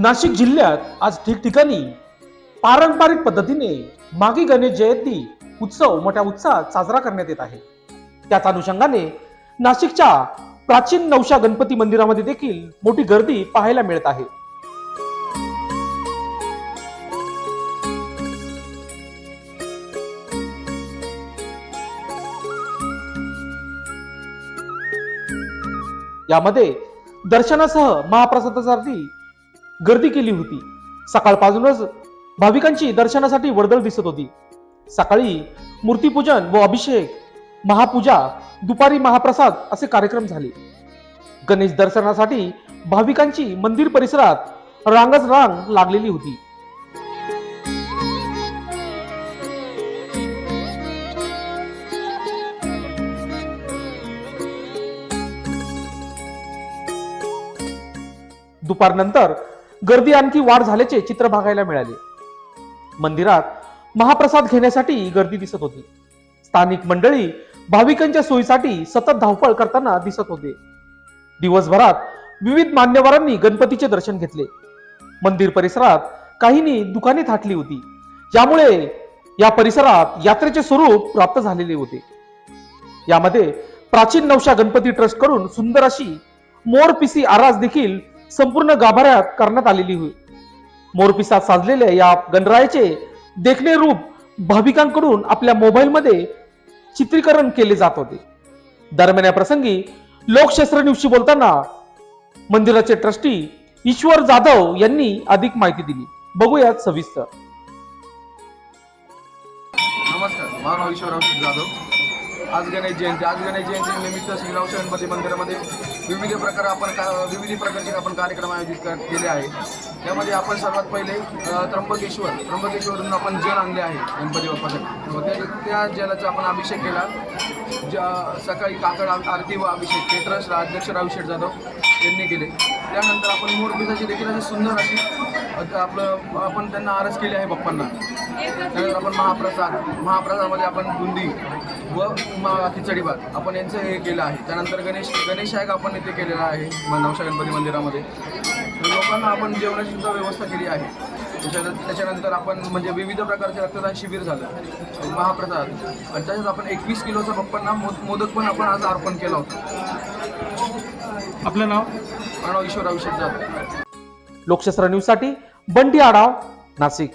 नाशिक जिल्ह्यात आज ठिकठिकाणी पारंपरिक पद्धतीने मागी गणेश जयंती उत्सव मोठ्या उत्साहात साजरा करण्यात येत आहे. त्याच अनुषंगाने नाशिकच्या प्राचीन नवशा गणपती मंदिरामध्ये देखील मोठी गर्दी पाहायला मिळत आहे. यामध्ये दर्शनासह महाप्रसादासाठी गर्दी केली होती. सकाळपासूनच भाविकांची दर्शनासाठी वर्दळ दिसत होती. सकाळी मूर्तीपूजन व अभिषेक महापूजा दुपारी महाप्रसाद असे कार्यक्रम झाले. गणेश दर्शनासाठी भाविकांची मंदिर परिसरात रांगच रांग लागलेली होती. दुपारनंतर गर्दी आणखी वाढ झाल्याचे चित्र बघायला मिळाले. मंदिरात महाप्रसाद घेण्यासाठी गर्दी दिसत होती. स्थानिक मंडळी भाविकांच्या सोयीसाठी सतत धावपळ करताना दिसत होते. दिवसभरात विविध मान्यवरांनी गणपतीचे दर्शन घेतले. मंदिर परिसरात काहींनी दुकाने थाटली होती. यामुळे या परिसरात यात्रेचे स्वरूप प्राप्त झालेले होते. यामध्ये प्राचीन नवशा गणपती ट्रस्टकडून सुंदर अशी मोर पिसी आरास देखील संपूर्ण गाभाऱ्यात करण्यात आलेली होती मोरपिसात साजलेल्या या गणरायाचे देखणे रूप भाविकांकडून आपल्या मोबाईलमध्ये चित्रीकरण केले जात होते. दरम्यान या प्रसंगी लोकशास्त्र न्यूजशी बोलताना मंदिराचे ट्रस्टी ईश्वर जाधव यांनी अधिक माहिती दिली. बघूयात सविस्तर. नमस्कार माझं ईश्वर जाधव. आज गणेश जयंती. आज गणेश जयंती श्रीराव गणपती मंदिरामध्ये विविध प्रकार आपण का विविध प्रकारचे आपण कार्यक्रम आयोजित केले आहे. त्यामध्ये आपण सर्वात पहिले त्र्यंबकेश्वर. त्र्यंबकेश्वरवरून आपण जल आणले आहे गणपती बाप्पासाठी. त्या त्या जलाचा आपण अभिषेक केला. ज्या सकाळी काकड आरती व अभिषेक ते अध्यक्ष अभिषेक जाधव यांनी केले. त्यानंतर आपण मोरपिसाची देखील अशी सुंदर अशी आपलं आपण त्यांना आरस केली आहे बाप्पांना. त्यानंतर आपण महाप्रसाद महाप्रसादामध्ये आपण बुंदी व मा- खिचडी भात आपण यांचं हे केलं आहे. त्यानंतर गणेश गणेश शायक आपण इथे केलेला आहे? नवशा गणपती मंदिरामध्ये. लोकांना आपण जेवणाची सुद्धा व्यवस्था केली आहे. त्याच्यानंतर त्याच्यानंतर आपण म्हणजे विविध प्रकारचे रक्तदान शिबिर झालं. महाप्रसाद. आणि त्याच्यात आपण एकवीस किलोचा बाप्पांना मोद मोदक पण आपण आज अर्पण केला होता. आपलं नाव? प्रणव ईश्वर अभिषेक जाधव. लोकशास्त्र न्यूजसाठी बंटी आढाव नाशिक.